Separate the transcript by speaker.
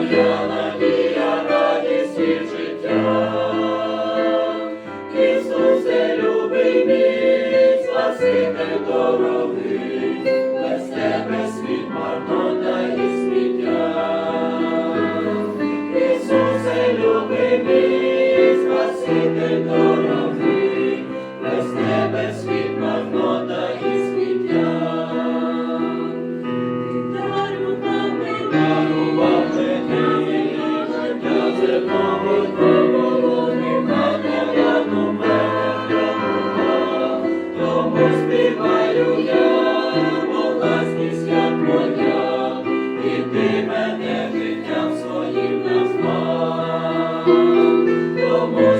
Speaker 1: моя надія, радість і життя, Ісусе, любий мій, спаситель добрий. ти мене життям своїм назвав. Тому